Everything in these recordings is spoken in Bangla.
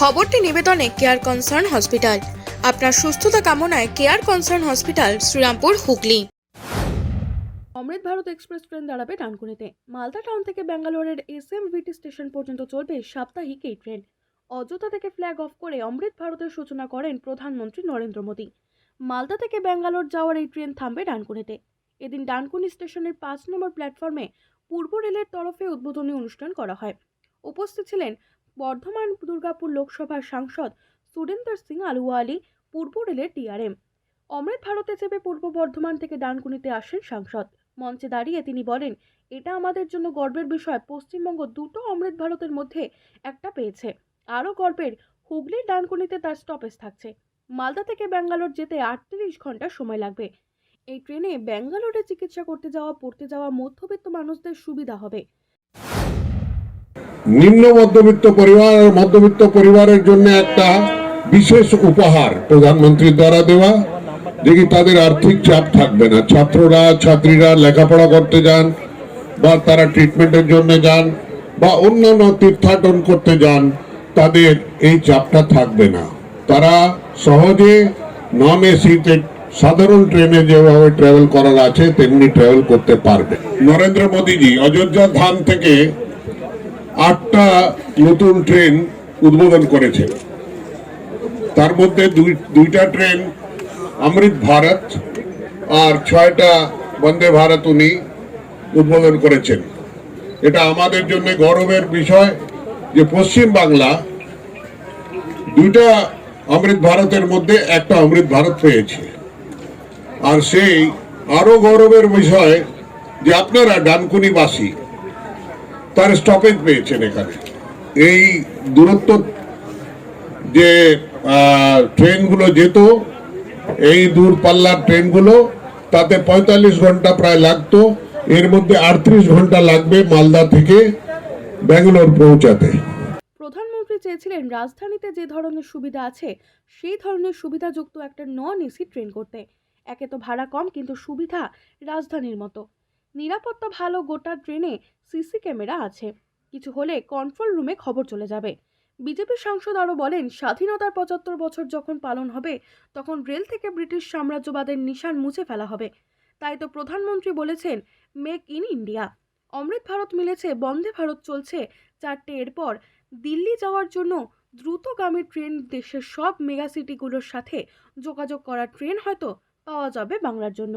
খবরটি নিবেদনে কেয়ার কনসার্ন হসপিটাল আপনার সুস্থতা কামনায় care concern hospital Serampore, Hooghly. Amrit Bharat express train দাঁড়াবে ডানকুনিতে। মালদা টাউন থেকে ব্যাঙ্গালোরের এস এম ভিটি স্টেশন পর্যন্ত চলবে সাপ্তাহিক এই ট্রেন। অযোধ্যা থেকে ফ্ল্যাগ অফ করে অমৃত ভারতের সূচনা করেন প্রধানমন্ত্রী নরেন্দ্র মোদী। মালদা থেকে ব্যাঙ্গালোর যাওয়ার এই ট্রেন থামবে ডানকুনিতে। এদিন ডানকুনি স্টেশনের পাঁচ নম্বর প্ল্যাটফর্মে পূর্ব রেলের তরফে উদ্বোধনী অনুষ্ঠান করা হয়। উপস্থিত ছিলেন বর্ধমান দুর্গাপুর লোকসভার সাংসদ সুরেন্দর সিং আলুওয়ালি, পূর্ব রেলের টিআরএম। অমৃত ভারতে চেপে পূর্ব বর্ধমান থেকে ডানকুনিতে আসেন সাংসদ। মঞ্চে দাঁড়িয়ে তিনি বলেন, এটা আমাদের জন্য গর্বের বিষয়। পশ্চিমবঙ্গ দুটো অমৃত ভারতের মধ্যে একটা পেয়েছে। আরও গর্বের, হুগলির ডানকুনিতে তার স্টপেজ থাকছে। মালদা থেকে ব্যাঙ্গালোর যেতে আটত্রিশ ঘণ্টা সময় লাগবে। এই ট্রেনে ব্যাঙ্গালোরে চিকিৎসা করতে যাওয়া, পড়তে যাওয়া মধ্যবিত্ত মানুষদের সুবিধা হবে। নিম্ন মধ্যবিত্ত পরিবার মধ্যবিত্ত পরিবারের জন্য একটা বিশেষ উপহার প্রধানমন্ত্রীর দ্বারা দেওয়া। দেখি তাদের আর্থিক চাপ থাকবে না। ছাত্ররা, ছাত্রীরা লেখাপড়া করতে যান বা তারা ট্রিটমেন্টের জন্য যান বা অন্যান্য তীর্থাটন করতে যান, তাদের এই চাপটা থাকবে না। তারা সহজে নন এসিতে সাধারণ ট্রেনে যেভাবে ট্রাভেল করার আছে, তেমনি ট্রাভেল করতে পারবে। নরেন্দ্র মোদীজি অযোধ্যা ধাম থেকে আটটা নতুন ট্রেন উদ্বোধন করেছে। তার মধ্যে দুই, দুইটা ট্রেন অমৃত ভারত আর ছয়টা বন্দে ভারত উনি উদ্বোধন করেছেন। এটা আমাদের জন্য গৌরবের বিষয় যে পশ্চিম বাংলা দুইটা অমৃত ভারতের মধ্যে একটা অমৃত ভারত পেয়েছে। আর সেই আরও গৌরবের বিষয় যে আপনারা ডানকুনিবাসী তার স্টপেজ পেয়েছেন এখানে। এই দূরত্ব যে ট্রেনগুলো যেত, এই দূরপাল্লার ট্রেনগুলো, তাতে পঁয়তাল্লিশ ঘণ্টা প্রায় লাগতো। এর মধ্যে আটত্রিশ ঘণ্টা লাগবে মালদা থেকে ব্যাঙ্গালোর পৌঁছাতে। প্রধানমন্ত্রী চেয়েছিলেন রাজধানীতে যে ধরনের সুবিধা আছে, সেই ধরনের সুবিধাযুক্ত একটা নন এসি ট্রেন করতে। একে তো ভাড়া কম, কিন্তু সুবিধা রাজধানীর মতো। নিরাপত্তা ভালো গোটা ট্রেনে সিসি ক্যামেরা আছে। কিছু হলে কন্ট্রোল রুমে খবর চলে যাবে। বিজেপি সাংসদ আরও বলেন, স্বাধীনতার পঁচাত্তর বছর যখন পালন হবে, তখন রেল থেকে ব্রিটিশ সাম্রাজ্যবাদের নিশান মুছে ফেলা হবে। তাই তো প্রধানমন্ত্রী বলেছেন, make in India. Amrit Bharat মিলেছে, বন্দে ভারত চলছে চারটে এরপর। দিল্লি যাওয়ার জন্য দ্রুতগামী ট্রেন দেশের সব মেগা সিটিগুলোর সাথে যোগাযোগ করা ট্রেন হয়তো পাওয়া যাবে বাংলার জন্য।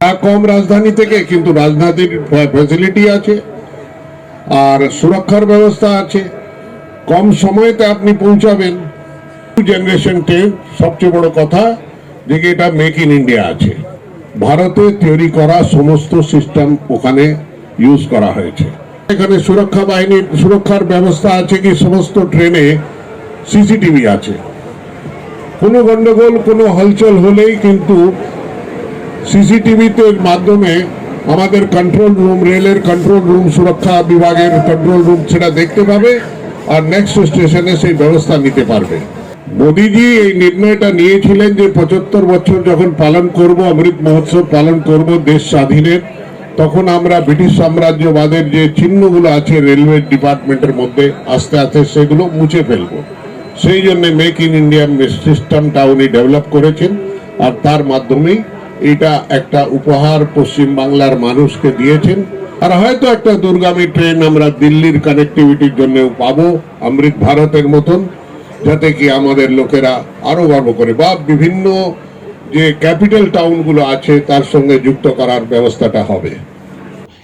কম রাজধানী থেকে, কিন্তু রাজধানীর ফ্যাসিলিটি আছে, আর সুরক্ষার ব্যবস্থা আছে। কম সময়তে আপনি পৌঁছাবেন। জেনারেশন ট্রেন সবচেয়ে বড় কথা যে এটা মেক ইন ইন্ডিয়া আছে। ভারতে তৈরি করা সমস্ত সিস্টেম ওখানে ইউজ করা হয়েছে। এখানে সুরক্ষা বাহিনীর সুরক্ষার ব্যবস্থা আছে কি, সমস্ত ট্রেনে সিসিটিভি আছে। কোনো গন্ডগোল, কোনো হলচল হলেই কিন্তু সিসিটিভিতে মাধ্যমে আমাদের কন্ট্রোল রুম রেলের কন্ট্রোল রুম সুরক্ষা বিভাগের কন্ট্রোল রুম সেটা দেখতে পাবে আর নেক্সট স্টেশনে সেই ব্যবস্থা নিতে পারবে। মোদিজি এই নির্ণয়টা নিয়েছিলেন যে পঁচাত্তর বছর যখন পালন করব, অমৃত মহোৎসব পালন করব দেশ স্বাধীনের, তখন আমরা ব্রিটিশ সাম্রাজ্যবাদের যে চিহ্নগুলো আছে রেলওয়ে ডিপার্টমেন্টের মধ্যে আস্তে আস্তে সেগুলো মুছে ফেলব। সেই জন্য মেক ইন ইন্ডিয়া সিস্টেমটা উনি ডেভেলপ করেছেন আর তার মাধ্যমেই এটা একটা উপহার পশ্চিম বাংলার মানুষকে দিয়েছেন। আর হয়তো একটা দুর্গামী ট্রেন আমরা দিল্লির কানেক্টিভিটির জন্য পাবো, অমৃত ভারতের মতন, যাতে কি আমাদের লোকেরা আরও গর্ব করে। বা বিভিন্ন যে ক্যাপিটাল টাউনগুলো আছে, তার সঙ্গে যুক্ত করার ব্যবস্থাটা হবে।